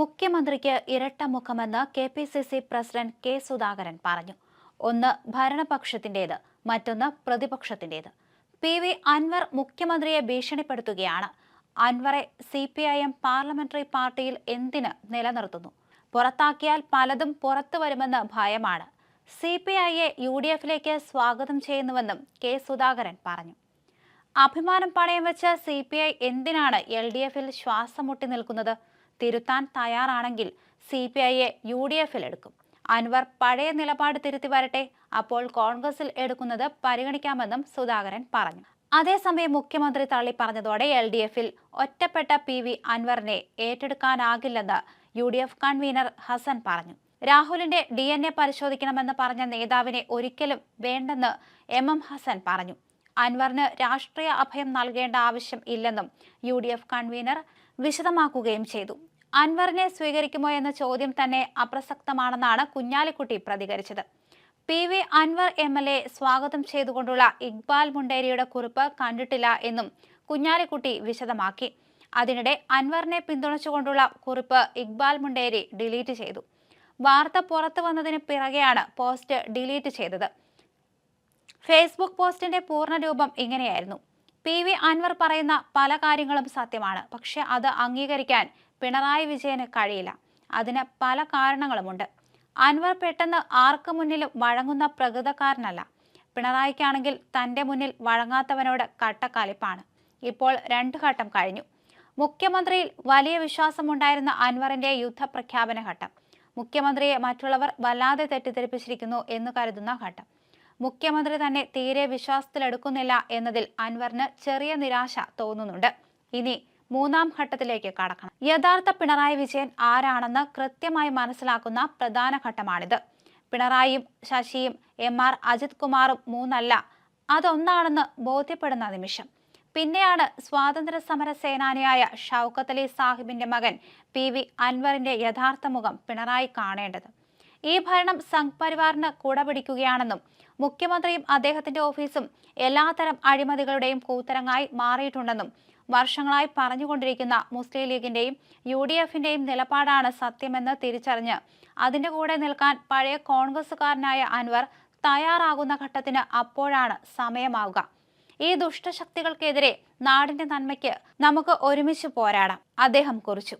മുഖ്യമന്ത്രിക്ക് ഇരട്ട മുഖമെന്ന് K P C C president K Sudhakaran പറഞ്ഞു. ഒന്ന് ഭരണപക്ഷത്തിന്റേത് മറ്റൊന്ന് പ്രതിപക്ഷത്തിന്റേത്. പി വി അൻവർ മുഖ്യമന്ത്രിയെ ഭീഷണിപ്പെടുത്തുകയാണ്. അൻവറെ C P I M parliamentary പാർട്ടിയിൽ എന്തിന് നിലനിർത്തുന്നു? പുറത്താക്കിയാൽ പലതും പുറത്തു വരുമെന്ന് ഭയമാണ്. സി പി ഐയെ യു ഡി എഫിലേക്ക് സ്വാഗതം ചെയ്യുന്നുവെന്നും കെ സുധാകരൻ പറഞ്ഞു. അഭിമാനം പണയം വെച്ച് സി പി ഐ എന്തിനാണ് എൽ ഡി എഫിൽ ശ്വാസം മുട്ടി നിൽക്കുന്നത്? തിരുത്താൻ തയ്യാറാണെങ്കിൽ സി പി ഐയെ യു ഡി എഫിൽ എടുക്കും അൻവർ പഴയ നിലപാട് തിരുത്തി വരട്ടെ അപ്പോൾ കോൺഗ്രസിൽ എടുക്കുന്നത് പരിഗണിക്കാമെന്നും സുധാകരൻ പറഞ്ഞു. അതേസമയം മുഖ്യമന്ത്രി തള്ളി പറഞ്ഞതോടെ എൽ ഡി എഫിൽ ഒറ്റപ്പെട്ട പി വി അൻവറിനെ ഏറ്റെടുക്കാനാകില്ലെന്ന് U D F convener Hasan പറഞ്ഞു. രാഹുലിന്റെ ഡി എൻ എ പരിശോധിക്കണമെന്ന് പറഞ്ഞ നേതാവിനെ ഒരിക്കലും വേണ്ടെന്ന് എം എം ഹസൻ പറഞ്ഞു. അൻവറിന് രാഷ്ട്രീയ അഭയം നൽകേണ്ട ആവശ്യം ഇല്ലെന്നും യു ഡി എഫ് കൺവീനർ വിശദമാക്കുകയും ചെയ്തു. അൻവറിനെ സ്വീകരിക്കുമോ എന്ന ചോദ്യം തന്നെ അപ്രസക്തമാണെന്നാണ് കുഞ്ഞാലിക്കുട്ടി പ്രതികരിച്ചത്. P V Anvar M L A സ്വാഗതം ചെയ്തുകൊണ്ടുള്ള ഇക്ബാൽ മുണ്ടേരിയുടെ കുറിപ്പ് കണ്ടിട്ടില്ല എന്നും കുഞ്ഞാലിക്കുട്ടി വിശദമാക്കി. അതിനിടെ അൻവറിനെ പിന്തുണച്ചുകൊണ്ടുള്ള കുറിപ്പ് ഇക്ബാൽ മുണ്ടേരി ഡിലീറ്റ് ചെയ്തു. വാർത്ത പുറത്തു വന്നതിന് പിറകെയാണ് പോസ്റ്റ് ഡിലീറ്റ് ചെയ്തത്. ഫേസ്ബുക്ക് പോസ്റ്റിന്റെ പൂർണരൂപം ഇങ്ങനെയായിരുന്നു. പി വി അൻവർ പറയുന്ന പല കാര്യങ്ങളും സത്യമാണ്. പക്ഷെ അത് അംഗീകരിക്കാൻ പിണറായി വിജയന് കഴിയില്ല. അതിന് പല കാരണങ്ങളുമുണ്ട്. അൻവർ പെട്ടെന്ന് ആർക്ക് മുന്നിലും വഴങ്ങുന്ന പ്രകൃതക്കാരനല്ല. പിണറായിക്കാണെങ്കിൽ തന്റെ മുന്നിൽ വഴങ്ങാത്തവനോട് കട്ടക്കാലിപ്പാണ്. ഇപ്പോൾ രണ്ടു ഘട്ടം കഴിഞ്ഞു. മുഖ്യമന്ത്രിയിൽ വലിയ വിശ്വാസമുണ്ടായിരുന്ന അൻവറിന്റെ യുദ്ധപ്രഖ്യാപന ഘട്ടം. മുഖ്യമന്ത്രിയെ മറ്റുള്ളവർ വല്ലാതെ തെറ്റിദ്ധരിപ്പിച്ചിരിക്കുന്നു എന്ന് കരുതുന്ന ഘട്ടം. മുഖ്യമന്ത്രി തന്നെ തീരെ വിശ്വാസത്തിലെടുക്കുന്നില്ല എന്നതിൽ അൻവറിന് ചെറിയ നിരാശ തോന്നുന്നുണ്ട്. ഇനി മൂന്നാം ഘട്ടത്തിലേക്ക് കടക്കണം. യഥാർത്ഥ പിണറായി വിജയൻ ആരാണെന്ന് കൃത്യമായി മനസ്സിലാക്കുന്ന പ്രധാന ഘട്ടമാണിത്. പിണറായിയും ശശിയും എം ആർ അജിത് കുമാറും മൂന്നല്ല. അതൊന്നാണെന്ന് ബോധ്യപ്പെടുന്ന നിമിഷം. പിന്നെയാണ് സ്വാതന്ത്ര്യ സമര സേനാനിയായ ഷൗക്കത്ത് അലി സാഹിബിന്റെ മകൻ പി വി അൻവറിന്റെ യഥാർത്ഥ മുഖം പിണറായി കാണേണ്ടത്. ഈ ഭരണം സംഘ് പരിവാറിന് കുടപിടിക്കുകയാണെന്നും മുഖ്യമന്ത്രിയും അദ്ദേഹത്തിന്റെ ഓഫീസും എല്ലാത്തരം അഴിമതികളുടെയും കൂത്തരങ്ങായി മാറിയിട്ടുണ്ടെന്നും വർഷങ്ങളായി പറഞ്ഞുകൊണ്ടിരിക്കുന്ന മുസ്ലിം ലീഗിന്റെയും യു ഡി എഫിന്റെയും നിലപാടാണ് സത്യമെന്ന് തിരിച്ചറിഞ്ഞ്. അതിന്റെ കൂടെ നിൽക്കാൻ പഴയ കോൺഗ്രസുകാരനായ അൻവർ തയ്യാറാകുന്ന ഘട്ടത്തിന് അപ്പോഴാണ് സമയമാവുക. ഈ ദുഷ്ടശക്തികൾക്കെതിരെ നാടിന്റെ നന്മയ്ക്ക് നമുക്ക് ഒരുമിച്ച് പോരാടാം. അദ്ദേഹം കുറിച്ചു.